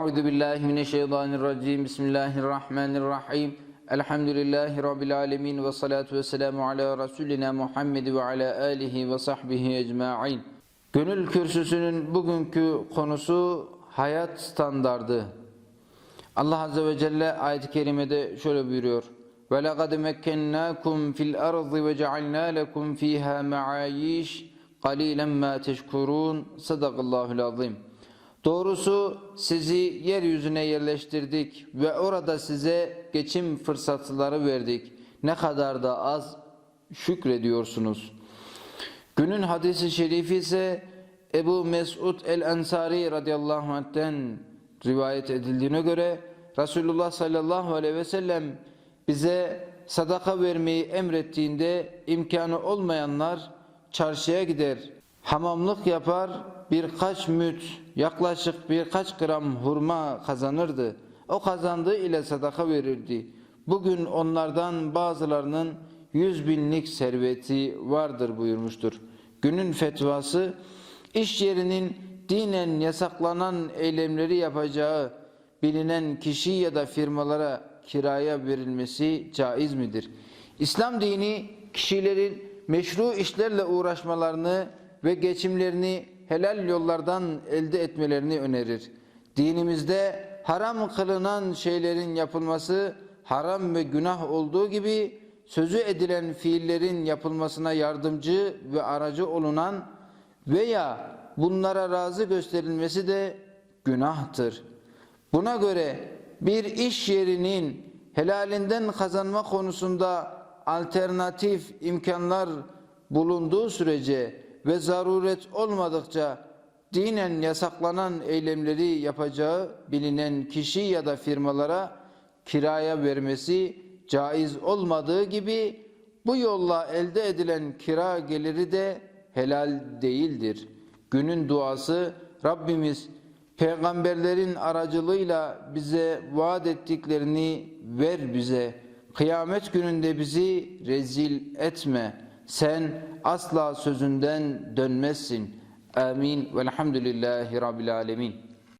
Euzu billahi mineşşeytanirracim. Bismillahirrahmanirrahim. Elhamdülillahi rabbil alamin ve salatu vesselamu ala rasulina Muhammed ve ala alihi ve sahbihi ecmaîn. Gönül kürsüsünün bugünkü konusu hayat standardı. Allah azze ve celle ayet-i kerimede şöyle buyuruyor. Ve laqad mekkennakum fil ardı ve cealna lekum fiha ma'ayiş qalilan ma teşkurun. Sadakallahul azim. Doğrusu sizi yeryüzüne yerleştirdik ve orada size geçim fırsatları verdik. Ne kadar da az şükrediyorsunuz. Günün hadisi şerifi ise Ebu Mesud el-Ensari radıyallahu anh'ten rivayet edildiğine göre Resulullah sallallahu aleyhi ve sellem bize sadaka vermeyi emrettiğinde imkanı olmayanlar çarşıya gider, hamamlık yapar, birkaç müt, yaklaşık birkaç gram hurma kazanırdı. O kazandığı ile sadaka verirdi. Bugün onlardan bazılarının yüz binlik serveti vardır buyurmuştur. Günün fetvası, iş yerinin dinen yasaklanan eylemleri yapacağı bilinen kişi ya da firmalara kiraya verilmesi caiz midir? İslam dini kişilerin meşru işlerle uğraşmalarını ve geçimlerini helal yollardan elde etmelerini önerir. Dinimizde haram kılınan şeylerin yapılması haram ve günah olduğu gibi sözü edilen fiillerin yapılmasına yardımcı ve aracı olunan veya bunlara razı gösterilmesi de günahtır. Buna göre bir iş yerinin helalinden kazanma konusunda alternatif imkanlar bulunduğu sürece ve zaruret olmadıkça dinen yasaklanan eylemleri yapacağı bilinen kişi ya da firmalara kiraya vermesi caiz olmadığı gibi bu yolla elde edilen kira geliri de helal değildir. Günün duası Rabbimiz peygamberlerin aracılığıyla bize vaat ettiklerini ver bize. Kıyamet gününde bizi rezil etme. Sen asla sözünden dönmezsin. Amin. Velhamdülillahi Rabbil Alemin.